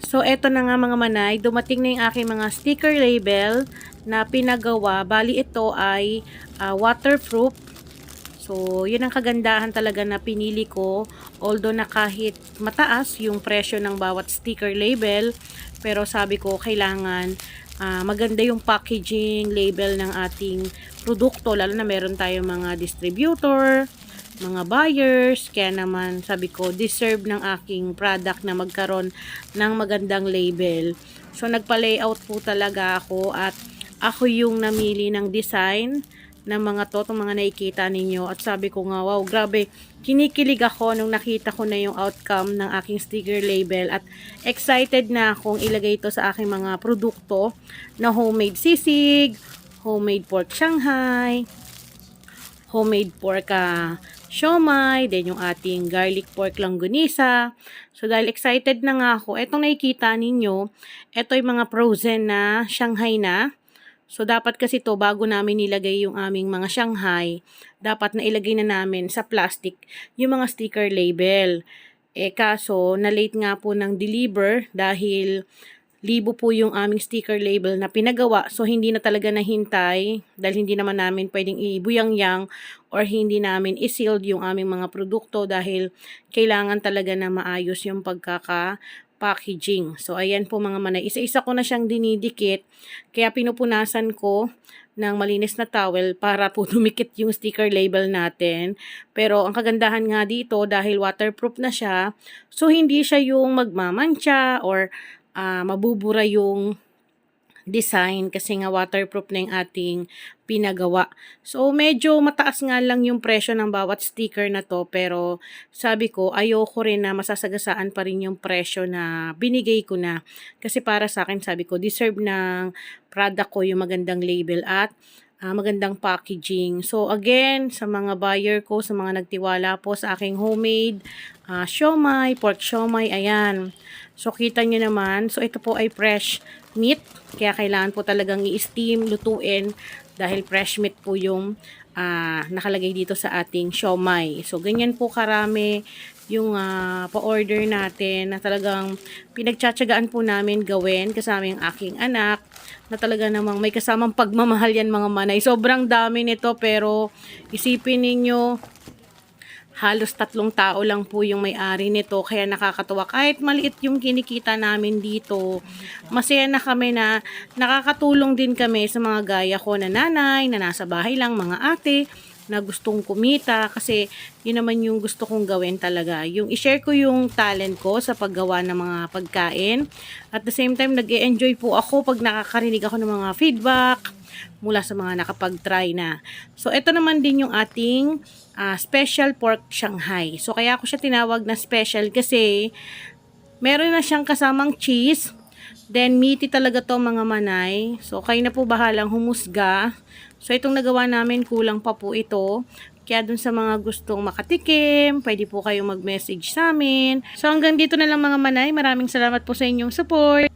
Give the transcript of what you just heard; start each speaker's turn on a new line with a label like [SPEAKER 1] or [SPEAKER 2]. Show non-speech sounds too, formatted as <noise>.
[SPEAKER 1] So, eto na nga mga manay, dumating na yung aking mga sticker label na pinagawa. Bali, ito ay ah, waterproof. So, yun ang kagandahan talaga na pinili ko. Although na kahit mataas yung presyo ng bawat sticker label, pero sabi ko kailangan ah, maganda yung packaging label ng ating produkto. Lalo na meron tayong mga distributor, mga buyers. Kaya naman sabi ko, deserve ng aking product na magkaroon ng magandang label. So, nagpa-layout po talaga ako at ako yung namili ng design ng mga to, itong mga nakikita ninyo. At sabi ko nga, wow, grabe, kinikilig ako nung nakita ko na yung outcome ng aking sticker label at excited na akong ilagay ito sa aking mga produkto na homemade sisig, homemade pork shanghai, homemade pork ah, siomay, then yung ating garlic pork langgunisa. So, dahil excited na nga ako, etong nakikita ninyo, ito yung mga frozen na shanghai na. So, dapat kasi to bago namin nilagay yung aming mga Shanghai, dapat na ilagay na namin sa plastic yung mga sticker label. Eh, kaso, na-late nga po ng deliver dahil libo po yung aming sticker label na pinagawa. So, hindi na talaga nahintay dahil hindi naman namin pwedeng ibuyang-yang or hindi namin i-sealed yung aming mga produkto dahil kailangan talaga na maayos yung pagkaka packaging. So, ayan po mga manay. Isa-isa ko na siyang dinidikit. Kaya pinupunasan ko ng malinis na towel para po <laughs> dumikit yung sticker label natin. Pero ang kagandahan nga dito dahil waterproof na siya, so hindi siya yung magmamantsa or ah, mabubura yung design kasi nga waterproof na yung ating pinagawa. So, medyo mataas nga lang yung presyo ng bawat sticker na to pero sabi ko ayoko rin na masasagasaan pa rin yung presyo na binigay ko na. Kasi para sa akin sabi ko deserve ng product ko yung magandang label at ah, magandang packaging. So again, sa mga buyer ko, sa mga nagtiwala po sa aking homemade ah, siomay, pork siomay, ayan. So kita nyo naman, so ito po ay fresh meat, kaya kailangan po talagang i-steam, lutuin, dahil fresh meat po yung ah, nakalagay dito sa ating siomay. So ganyan po karami yung ah, pa-order natin na talagang pinagtsatsagaan po namin gawin kasama yung aking anak na talaga namang may kasamang pagmamahal yan mga manay. Sobrang dami nito pero isipin ninyo halos tatlong tao lang po yung may-ari nito. Kaya nakakatuwa. Kahit maliit yung kinikita namin dito masaya na kami na nakakatulong din kami sa mga gaya ko na nanay na nasa bahay lang mga ate na gustong kumita kasi yun naman yung gusto kong gawin talaga. Yung i-share ko yung talent ko sa paggawa ng mga pagkain. At the same time, nag enjoy po ako pag nakakarinig ako ng mga feedback mula sa mga nakapag-try na. So, ito naman din yung ating ah, special pork Shanghai. So, kaya ako siya tinawag na special kasi meron na siyang kasamang cheese. Then, meaty talaga to mga manay. So, kayo na po bahalang humusga. So, itong nagawa namin, kulang pa po ito. Kaya dun sa mga gustong makatikim, pwede po kayong mag-message sa amin. So, hanggang dito na lang mga manay. Maraming salamat po sa inyong support.